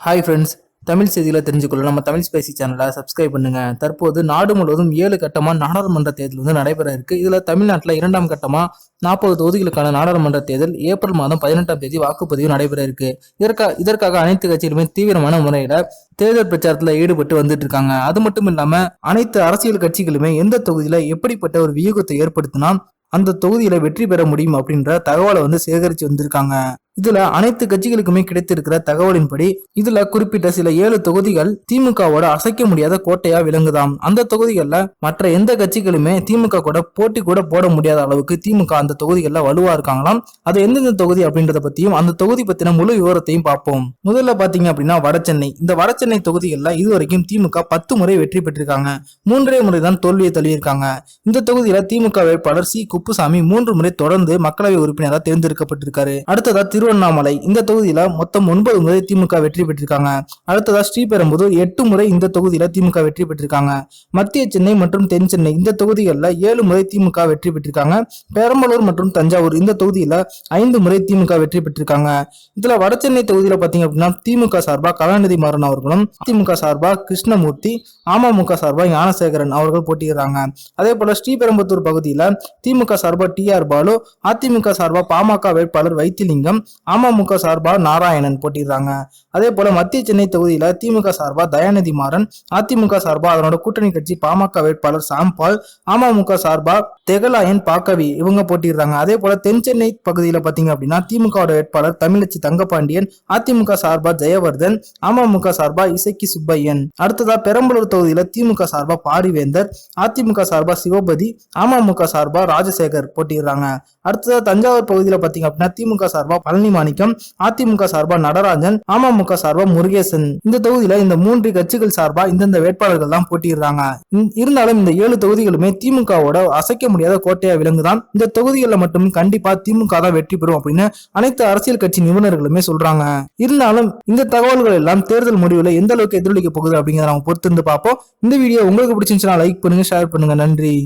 Hi friends Tamil செய்திகளை தெரிஞ்சுக்கொள்ள நம்ம Tamil spicy சேனலை சப்ஸ்கிரைப் பண்ணுங்க. தற்போது நாடு முழுவதும் ஏழு கட்டமாக நாடாளுமன்ற தேர்தல் வந்து நடைபெற இருக்கு. இதில் தமிழ்நாட்டில் இரண்டாம் கட்டமாக நாற்பது தொகுதிகளுக்கான நாடாளுமன்ற தேர்தல் ஏப்ரல் மாதம் பதினெட்டாம் தேதி வாக்குப்பதிவு நடைபெற இருக்கு. இதற்காக இதற்காக அனைத்து கட்சிகளுமே தீவிரமான முறையில் தேர்தல் பிரச்சாரத்தில் ஈடுபட்டு வந்துட்டு இருக்காங்க. அது மட்டும் இல்லாம அனைத்து அரசியல் கட்சிகளுமே எந்த தொகுதியில எப்படிப்பட்ட ஒரு வியூகத்தை ஏற்படுத்தினா அந்த தொகுதியில வெற்றி பெற முடியும் அப்படின்ற தகவலை வந்து சேகரித்து வந்திருக்காங்க. இதுல அனைத்து கட்சிகளுக்குமே கிடைத்திருக்கிற தகவலின்படி இதுல குறிப்பிட்ட சில ஏழு தொகுதிகள் திமுகவோட அசைக்க முடியாத கோட்டையா விளங்குதாம். அந்த தொகுதிகள்ல மற்ற எந்த கட்சிகளுமே திமுக கூட போட்டி கூட போட முடியாத அளவுக்கு திமுக அந்த தொகுதிகளில் வலுவா இருக்காங்களாம். அது எந்தெந்த தொகுதி அப்படின்றத பத்தியும் அந்த தொகுதி பத்தின முழு விவரத்தையும் பார்ப்போம். முதல்ல பாத்தீங்க அப்படின்னா வடசென்னை இந்த வடசென்னை தொகுதிகளில் இதுவரைக்கும் திமுக பத்து முறை வெற்றி பெற்றிருக்காங்க. மூன்றே முறை தான் தோல்வியை தள்ளியிருக்காங்க. இந்த தொகுதியில திமுக வேட்பாளர் சி. குப்புசாமி மூன்று முறை தொடர்ந்து மக்களவை உறுப்பினராக தேர்ந்தெடுக்கப்பட்டிருக்காரு. அடுத்ததா திரு. திருவண்ணாமலை. இந்த தொகுதியில மொத்தம் ஒன்பது முறை திமுக வெற்றி பெற்றிருக்காங்க. அடுத்ததா ஸ்ரீபெரும்புதூர் எட்டு முறை இந்த தொகுதியில திமுக வெற்றி பெற்றிருக்காங்க. மத்திய சென்னை மற்றும் தென் சென்னை இந்த தொகுதிகளில் ஏழு முறை திமுக வெற்றி பெற்றிருக்காங்க. பெரம்பலூர் மற்றும் தஞ்சாவூர் இந்த தொகுதியில ஐந்து முறை திமுக வெற்றி பெற்றிருக்காங்க. இதுல வடசென்னை தொகுதியில பாத்தீங்க அப்படின்னா திமுக சார்பா கலாநிதி மாறன் அவர்களும் அதிமுக சார்பா கிருஷ்ணமூர்த்தி அமமுக சார்பா ஞானசேகரன் அவர்கள் போட்டியிடுறாங்க. அதே போல ஸ்ரீபெரும்புத்தூர் பகுதியில திமுக சார்பா டி ஆர் பாலு அதிமுக சார்பா பாமக வேட்பாளர் வைத்திலிங்கம் அமமுக சார்பாக நாராயணன் போட்டியிடுறாங்க. அதே போல மத்திய சென்னை தொகுதியில திமுக சார்பா தயாநிதி மாறன் அதிமுக சார்பாக அதனோட கூட்டணி கட்சி பாமக வேட்பாளர் சாம்பால் அமமுக சார்பாக தெகலாயன் பாக்கவி இவங்க போட்டிடுறாங்க அதே போல தென் சென்னை பகுதியில பாத்தீங்க அப்படின்னா திமுக வேட்பாளர் தமிழச்சி தங்கபாண்டியன் அதிமுக சார்பா ஜெயவர்தன் அமமுக சார்பா இசக்கி சுப்பையன். அடுத்ததா பெரம்பலூர் தொகுதியில திமுக சார்பா பாரிவேந்தர் அதிமுக சார்பா சிவபதி அமமுக சார்பா ராஜசேகர் போட்டிடுறாங்க அடுத்ததா தஞ்சாவூர் பகுதியில பாத்தீங்க அப்படின்னா திமுக சார்பா பழனி மாணிக்கம் அதிமுக சார்பா நடராஜன் அமமுக சார்பா முருகேசன். இந்த தொகுதியில இந்த மூன்று கட்சிகள் சார்பா இந்தந்த வேட்பாளர்கள் தான் போட்டியிடுறாங்க. இருந்தாலும் இந்த ஏழு தொகுதிகளுமே திமுகவோட அசைக்க முடியாத கோட்டையா விலங்குதான் இந்த தொகுதிகளில் மட்டும் கண்டிப்பா திமுக தான் வெற்றி பெறும் அப்படின்னு அனைத்து அரசியல் கட்சி நிபுணர்களுமே சொல்றாங்க. இருந்தாலும் இந்த தகவல்கள் எல்லாம் தேர்தல் முடிவுல எந்த அளவுக்கு எதிரொலிக்க போகுது அப்படிங்கிறத நம்ம பொறுத்திருந்து பார்ப்போம். இந்த வீடியோ உங்களுக்கு பிடிச்சிருந்துச்சுன்னா லைக் பண்ணுங்க ஷேர் பண்ணுங்க. நன்றி.